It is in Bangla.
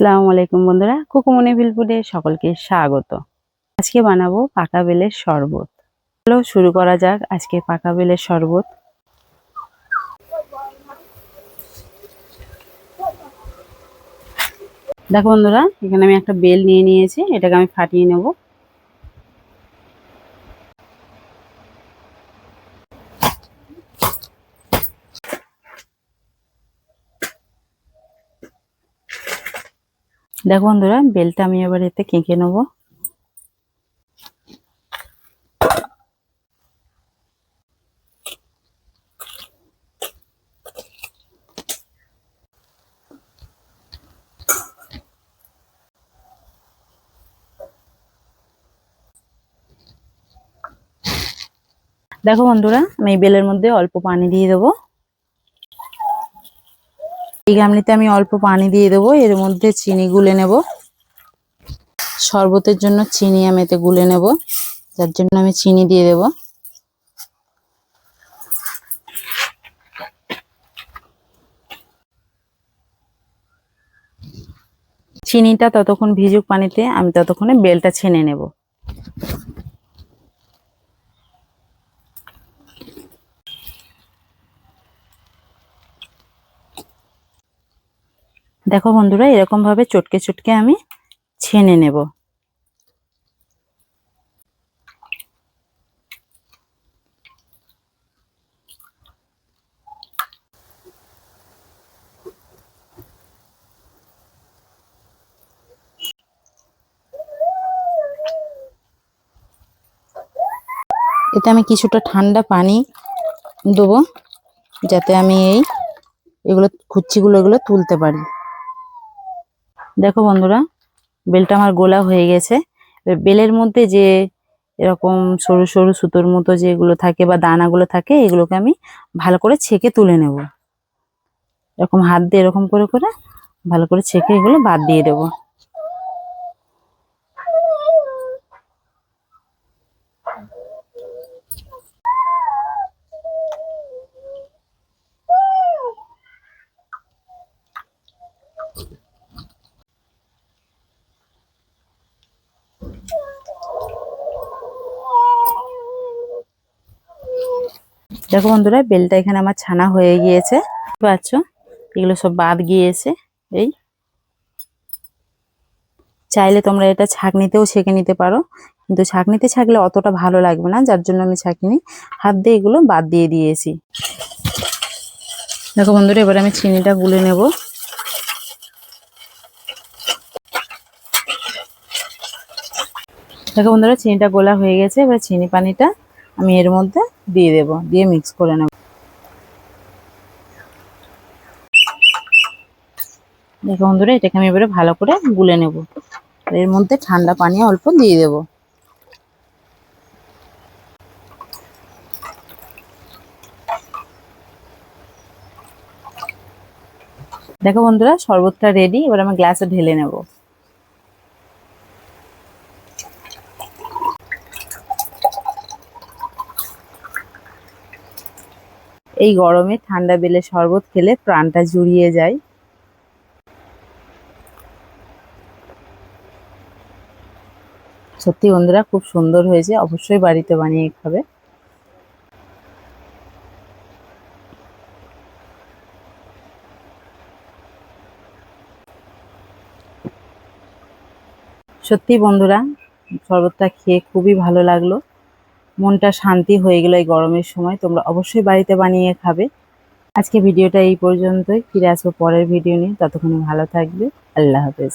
আসসালামু আলাইকুম বন্ধুরা। কুকুমনি ভিলপুরে সকলকে স্বাগত। আজকে বানাবো পাকা বেলের শরবত। চলো শুরু করা যাক আজকে পাকা বেলের শরবত। দেখো বন্ধুরা, এখানে আমি একটা বেল নিয়ে নিয়েছি, এটাকে আমি ফাটিয়ে নেব। দেখো বন্ধুরা, বেলটা আমি এবার এতে কেঁকে নেব। দেখো বন্ধুরা, আমি বেলের মধ্যে অল্প পানি দিয়ে দেবো। এই গামলিতে আমি অল্প পানি দিয়ে দেবো। এর মধ্যে চিনি গুলে নেব। শরবতের জন্য চিনি আমি এতে গুলে নেব। যার জন্য আমি চিনি দিয়ে দেব। চিনিটা ততক্ষণ ভিজুক পানিতে আমি ততক্ষণে বেলটা ছেনে নেব। দেখো বন্ধুরা এরকম ভাবে চটকে চটকে আমি ছেনে নেব। এতে আমি কিছুটা ঠান্ডা পানি দেবো, যাতে আমি এই এগুলো কুচ্ছিগুলো এগুলো তুলতে পারি। দেখো বন্ধুরা, বেলটা আমার গোলা হয়ে গেছে। বেলের মধ্যে যে এরকম সরু সরু সুতোর মতো যেগুলো থাকে বা দানাগুলো থাকে, এগুলোকে আমি ভালো করে ছেঁকে তুলে নেব। এরকম হাত দিয়ে এরকম করে করে ভালো করে ছেঁকে এগুলো বাদ দিয়ে দেবো। দেখো বন্ধুরা, বেলটা এখানে আমার ছানা হয়ে গিয়েছে। পাচ্ছ? এগুলো সব বাদ গিয়েছে। এই চাইলে তোমরা এটা ছাঁকনিতেও ছেঁকে নিতে পারো। কিন্তু ছাঁকনিতে ছাঁকলে অতটা ভালো লাগবে না, যার জন্য আমি ছাঁকিনি। হাত দিয়ে এগুলো বাদ দিয়ে দিয়েছি। দেখো বন্ধুরা, এবার আমি চিনিটা গুলে নেব। দেখো বন্ধুরা, চিনিটা গোলা হয়ে গেছে। এবার চিনি পানিটা আমি এর মধ্যে দিয়ে দেব, দিয়ে মিক্স করে নেব। দেখো বন্ধুরা, এটাকে আমি এবারে ভালো করে গুলে নেব। এর মধ্যে ঠান্ডা পানি অল্প দিয়ে দেব। দেখো বন্ধুরা, শরবতটা রেডি এবার আমি গ্লাসে ঢেলে নেব। এই গরমে ঠান্ডা বেলে শরবত খেলে প্রাণটা জুড়িয়ে যায়। সত্যি বন্ধুরা, খুব সুন্দর হয়েছে। অবশ্যই বাড়িতে বানিয়ে খাবে। সত্যি বন্ধুরা, শরবতটা খেয়ে খুবই ভালো লাগল। মনটা শান্তি হয়ে গেল এই গরমের সময়। তোমরা অবশ্যই বাড়িতে বানিয়ে খাবে। আজকে ভিডিওটা এই পর্যন্তই। ফিরে আসব পরের ভিডিও নিয়ে। ততক্ষণ ভালো থাকবে। আল্লাহ হাফেজ।